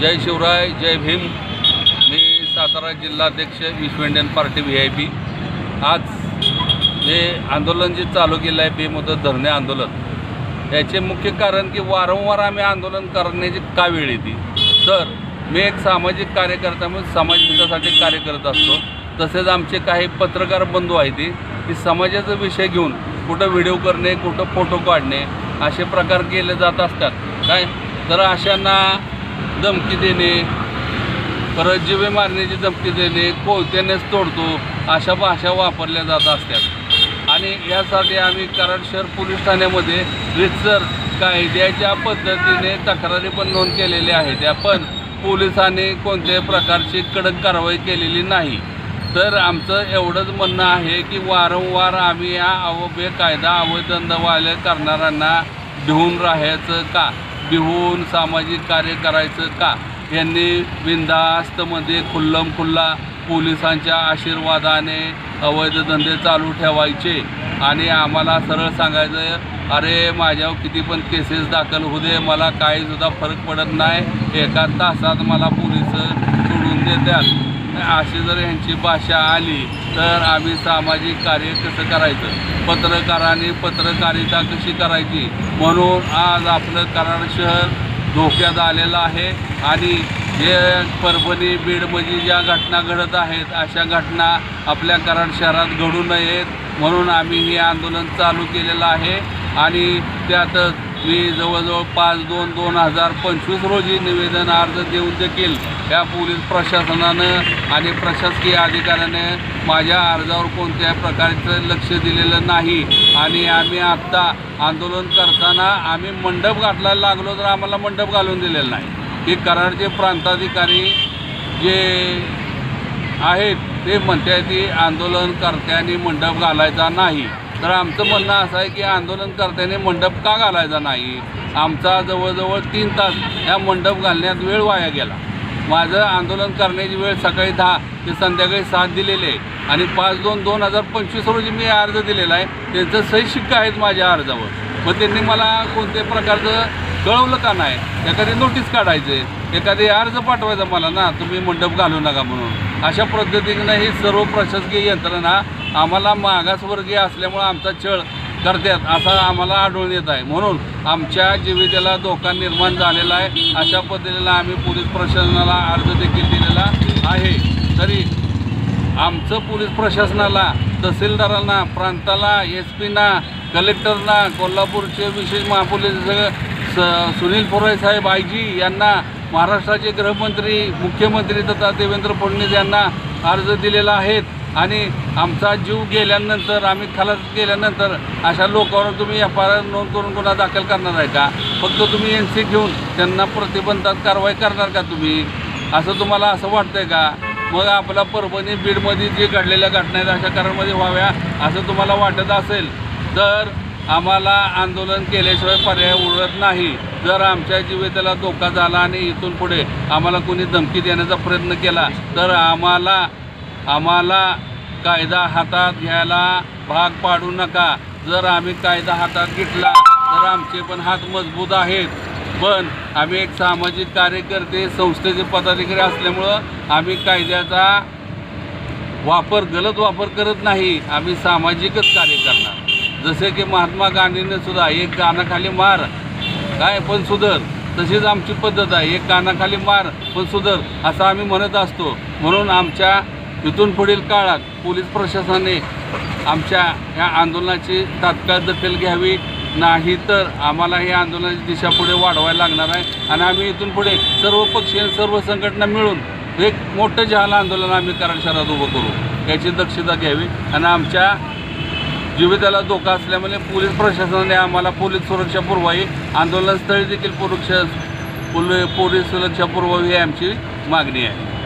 जय शिवराय जय भीम. मी सातारा जिल्हाध्यक्ष Vishwa Indian party V I P आज जे आंदोलन जे चालू केलं आहे बेमुदत धरणे आंदोलन याचे मुख्य कारण की वारंवार आम्ही आंदोलन करण्याची का वेळ येते? तर मी एक सामाजिक कार्यकर्ता म्हणून समाज कार्य करत असतो. तसेच आमचे काही पत्रकार बंधू आहेत की समाजाचा विषय घेऊन कुठं व्हिडिओ करणे कुठं फोटो काढणे असे प्रकार केले जात असतात. काय? तर अशांना धमकी देणे परत जिवे मारण्याची धमकी देणे कोवत्यानेच तोडतो अशा भाषा वापरल्या जात असतात. आणि यासाठी आम्ही कराड शहर पोलीस ठाण्यामध्ये रितसर कायद्याच्या पद्धतीने तक्रारी पण नोंद केलेल्या आहेत. त्या पण पोलिसांनी कोणत्याही प्रकारची कडक कारवाई केलेली नाही. तर आमचं एवढंच म्हणणं आहे की वारंवार आम्ही या अवभ्य बेकायदा अवैधंदवाल्या करणाऱ्यांना भिवून राहायचं का? बिहून सामाजिक कार्य करायचं का? यांनी बिंदास्तमध्ये खुल्लम खुल्ला पोलिसांच्या आशीर्वादाने अवैध धंदे चालू ठेवायचे. आणि आम्हाला सरळ सांगायचं अरे माझ्यावर किती पण केसेस दाखल होऊ दे मला काहीसुद्धा फरक पडत नाही. एका तासात मला पोलीस सोडून देतात. अशी जर यांची भाषा आली तर आम्ही सामाजिक कार्य कसं करायचं? पत्रकारांनी पत्रकारिता कशी करायची? म्हणून आज आपलं कराड शहर धोक्यात आलेलं आहे आणि जे परभणी बीडमध्ये ज्या घटना घडत आहेत अशा घटना आपल्या कराड शहरात घडू नयेत. म्हणून आम्ही हे आंदोलन चालू केलेलं आहे. आणि त्यातच मी जवळजवळ पाच दोन दोन हजार पंचवीस रोजी निवेदन अर्ज देऊन देखील या पोलीस प्रशासनानं आणि प्रशासकीय अधिकाऱ्याने माझ्या अर्जावर कोणत्याही प्रकारचं लक्ष दिलेलं नाही. आणि आम्ही आत्ता आंदोलन करताना आम्ही मंडप घातलायला लागलो तर आम्हाला मंडप घालून दिलेलं नाही. की कराडचे प्रांताधिकारी जे आहेत ते म्हणतात की आंदोलनकर्त्यांनी मंडप घालायचा नाही. तर आमचं म्हणणं असं आहे की आंदोलनकर्त्यांनी मंडप का घालायचा नाही? आमचा जवळजवळ तीन तास ह्या मंडप घालण्यात वेळ वाया गेला. माझं आंदोलन करण्याची वेळ सकाळी दहा ते संध्याकाळी सात दिलेले आहे. आणि पाच दोन दोन हजार पंचवीस रोजी मी अर्ज दिलेला आहे. त्यांचं सही शिक्का आहेत माझ्या अर्जावर. मग त्यांनी मला कोणत्याही प्रकारचं कळवलं का नाही? एखादी नोटीस काढायचे एखादी अर्ज पाठवायचा मला ना तुम्ही मंडप घालू नका म्हणून. अशा पद्धतीनं ही सर्व प्रशासकीय यंत्रणा आम्हाला मागासवर्गीय असल्यामुळं आमचा छळ करतात असं आम्हाला आढळून येत आहे. म्हणून आमच्या जीवितेला धोका निर्माण झालेला आहे अशा पद्धतीला आम्ही पोलीस प्रशासनाला अर्ज देखील दिलेला आहे. तरी आमचं पोलीस प्रशासनाला तहसीलदारांना प्रांताला एस पीना कलेक्टरना कोल्हापूरचे विशेष महापोलीस स सुनील फोराय साहेब आयजी यांना महाराष्ट्राचे गृहमंत्री मुख्यमंत्री तथा देवेंद्र फडणवीस यांना अर्ज दिलेला आहेत आणि आमचा जीव गेल्यानंतर आम्ही खलास गेल्यानंतर अशा लोकांवर तुम्ही एफ आय आर नोंद करून गुन्हा दाखल करणार आहे का? फक्त तुम्ही एन सी घेऊन त्यांना प्रतिबंधात कारवाई करणार का तुम्ही? असं तुम्हाला असं वाटतंय का? मग आपला परभणी बीडमध्ये जे घडलेल्या घटना आहेत अशा कारणामध्ये व्हाव्या असं तुम्हाला वाटत असेल तर आम्हाला आंदोलन केल्याशिवाय पर्याय उरत नाही. जर आमच्या जीविताला धोका झाला आणि इथून पुढे आम्हाला कोणी धमकी देण्याचा प्रयत्न केला तर आम्हाला आम्हाला कायदा हातात घ्यायला भाग पाडू नका. जर आम्ही कायदा हातात घेतला तर आमचे पण हात मजबूत आहेत. पण आम्ही एक सामाजिक कार्यकर्ते संस्थेचे पदाधिकारी असल्यामुळं आम्ही कायद्याचा वापर गलत वापर करत नाही. आम्ही सामाजिकच कार्य करणार. जसे की महात्मा गांधींनी सुद्धा एक कानाखाली मार. काय पण सुधर तशीच आमची पद्धत आहे. एक कानाखाली मार पण सुधर असं आम्ही म्हणत असतो. म्हणून आमच्या इथून पुढील काळात पोलीस प्रशासनाने आमच्या ह्या आंदोलनाची तात्काळ दखल घ्यावी. नाही तर आम्हाला हे आंदोलनाची दिशा पुढे वाढवायला लागणार आहे. आणि आम्ही इथून पुढे सर्व पक्षीय सर्व संघटना मिळून एक मोठं जहाल आंदोलन आम्ही कराड शहरात उभं करू. याची दक्षता घ्यावी. आणि आमच्या जीविताला धोका असल्यामुळे पोलीस प्रशासनाने आम्हाला पोलीस सुरक्षा पुरवावी. आंदोलनस्थळी देखील पुरुष पोलीस सुरक्षा पुरवावी ही आमची मागणी आहे.